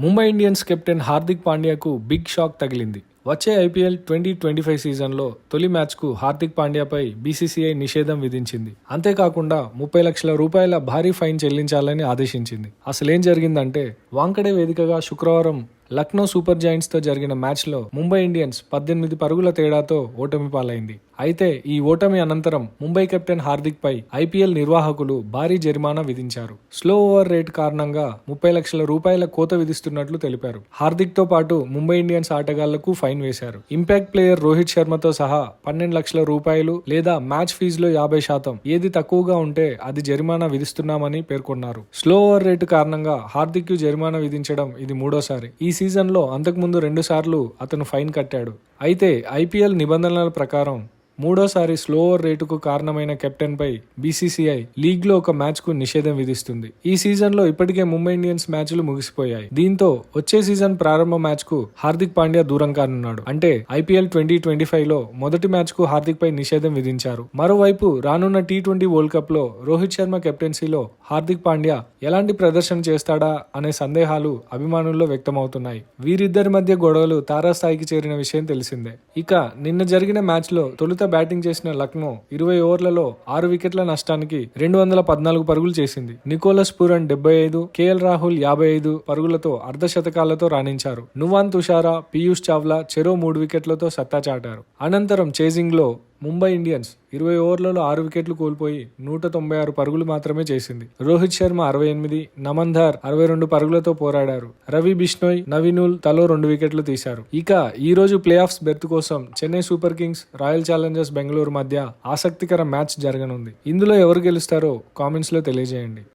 Mumbai Indians captain Hardik పాండ్యాకు big shock తగిలింది. వచ్చే ఐపీఎల్ ట్వంటీ ట్వంటీ ఫైవ్ సీజన్లో తొలి మ్యాచ్కు హార్దిక్ పాండ్యాపై బీసీసీఐ నిషేధం విధించింది. అంతేకాకుండా ముప్పై లక్షల రూపాయల భారీ ఫైన్ చెల్లించాలని ఆదేశించింది. అసలేం జరిగిందంటే వాంకడే వేదికగా శుక్రవారం లక్నో సూపర్ జాయింట్స్తో జరిగిన మ్యాచ్లో ముంబై ఇండియన్స్ పద్దెనిమిది పరుగుల తేడాతో ఓటమి పాలైంది. అయితే ఈ ఓటమి అనంతరం ముంబై కెప్టెన్ హార్దిక్ పై ఐపీఎల్ నిర్వాహకులు భారీ జరిమానా విధించారు. స్లో ఓవర్ రేట్ కారణంగా ముప్పై లక్షల రూపాయల కోత విధిస్తున్నట్లు తెలిపారు. హార్దిక్తో పాటు ముంబై ఇండియన్స్ ఆటగాళ్ళకు ఫైన్ వేశారు. ఇంపాక్ట్ ప్లేయర్ రోహిత్ శర్మతో సహా పన్నెండు లక్షల రూపాయలు లేదా మ్యాచ్ ఫీజులో యాభై శాతం ఏది తక్కువగా ఉంటే అది జరిమానా విధిస్తున్నామని పేర్కొన్నారు. స్లో ఓవర్ రేటు కారణంగా హార్దిక్కు జరిమానా విధించడం ఇది మూడోసారి. ఈ సీజన్లో అంతకుముందు రెండుసార్లు అతను ఫైన్ కట్టాడు. అయితే ఐపీఎల్ నిబంధనల ప్రకారం మూడోసారి స్లోవర్ రేటుకు కారణమైన కెప్టెన్పై బీసీసీఐ లీగ్లో ఒక మ్యాచ్కు నిషేధం విధిస్తుంది. ఈ సీజన్లో ఇప్పటికే ముంబై ఇండియన్స్ మ్యాచ్లు ముగిసిపోయాయి. దీంతో వచ్చే సీజన్ ప్రారంభ మ్యాచ్కు హార్దిక్ పాండ్యా దూరం కానున్నాడు. అంటే ఐపీఎల్ ట్వంటీ ట్వంటీ ఫైవ్లో మొదటి మ్యాచ్కు హార్దిక్పై హార్దిక్ పై నిషేధం విధించారు. మరోవైపు రానున్న టీ ట్వంటీ వరల్డ్ కప్లో రోహిత్ శర్మ కెప్టెన్సీలో హార్దిక్ పాండ్యా ఎలాంటి ప్రదర్శన చేస్తాడా అనే సందేహాలు అభిమానుల్లో వ్యక్తమవుతున్నాయి. వీరిద్దరి మధ్య గొడవలు తారాస్థాయికి చేరిన విషయం తెలిసిందే. ఇక నిన్న జరిగిన మ్యాచ్లో తొలుత బ్యాటింగ్ చేసిన లక్నో ఇరవై ఓవర్లలో ఆరు వికెట్ల నష్టానికి రెండు వందల పద్నాలుగు పరుగులు చేసింది. నికోలస్ పూరన్ డెబ్బై ఐదు కేఎల్ రాహుల్ యాభై ఐదు పరుగులతో అర్ధశతకాలతో రాణించారు. నువాన్ తుషారా పీయూష్ చావ్లా చెరో మూడు వికెట్లతో సత్తా చాటారు. అనంతరం చేజింగ్లో ముంబై ఇండియన్స్ ఇరవై ఓవర్లలో ఆరు వికెట్లు కోల్పోయి నూట తొంభై ఆరు పరుగులు మాత్రమే చేసింది. రోహిత్ శర్మ అరవై ఎనిమిది నమంధార్ అరవై రెండు పరుగులతో పోరాడారు. రవి బిష్నోయ్ నవీనుల్ తలో రెండు వికెట్లు తీశారు. ఇక ఈ రోజు ప్లే ఆఫ్స్ బెర్త్ కోసం Chennai super kings royal challengers Bengaluru మధ్య ఆసక్తికర మ్యాచ్ జరగనుంది. ఇందులో ఎవరు గెలుస్తారో కామెంట్స్లో తెలియజేయండి.